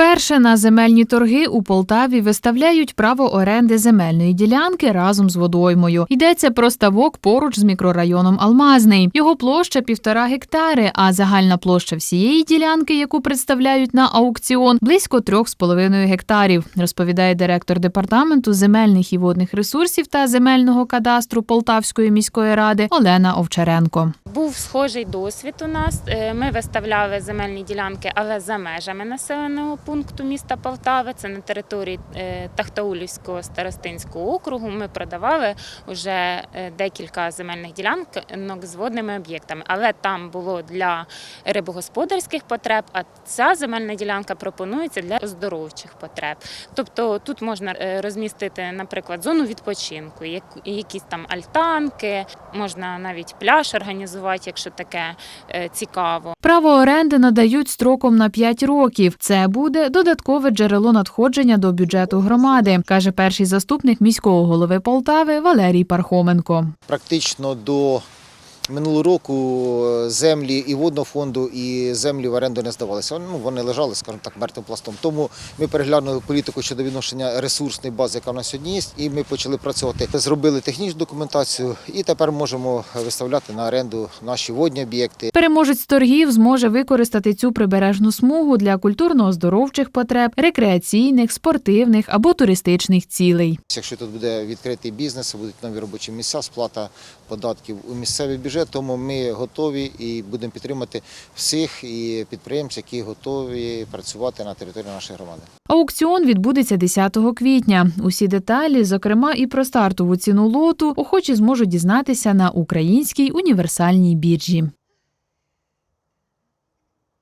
Вперше на земельні торги у Полтаві виставляють право оренди земельної ділянки разом з водоймою. Йдеться про ставок поруч з мікрорайоном Алмазний. Його площа півтора гектари, а загальна площа всієї ділянки, яку представляють на аукціон, близько трьох з половиною гектарів, розповідає директор департаменту земельних і водних ресурсів та земельного кадастру Полтавської міської ради Олена Овчаренко. Був схожий досвід у нас. Е, Ми виставляли земельні ділянки, але за межами населеного пункту міста Полтави. Це на території е, Тахтаулівського старостинського округу. Ми продавали вже е, декілька земельних ділянок з водними об'єктами, але там було для рибогосподарських потреб. А ця земельна ділянка пропонується для оздоровчих потреб. Тобто тут можна розмістити, наприклад, зону відпочинку, якісь там альтанки, можна навіть пляж організувати, якщо таке е, цікаво. Право оренди надають строком на 5 років. Це буде додаткове джерело надходження до бюджету громади, каже перший заступник міського голови Полтави Валерій Пархоменко. практично до минулого року е, землі і водного фонду, і землі в оренду не здавалися. Ну, вони лежали, скажімо так, мертвим пластом. Тому ми переглянули політику щодо відношення ресурсної бази, яка в нас сьогодні є, і ми почали працювати. Зробили технічну документацію, і тепер можемо виставляти на оренду наші водні об'єкти. Переможець торгів зможе використати цю прибережну смугу для культурно-оздоровчих потреб, рекреаційних, спортивних або туристичних цілей. Якщо тут буде відкритий бізнес, будуть нові робочі місця, сплата податків у місцевий бюджет, тому ми готові і будемо підтримати всіх і підприємців, які готові працювати на території нашої громади. Аукціон відбудеться 10 квітня. Усі деталі, зокрема і про стартову ціну лоту, охочі зможуть дізнатися на українській універсальній біржі.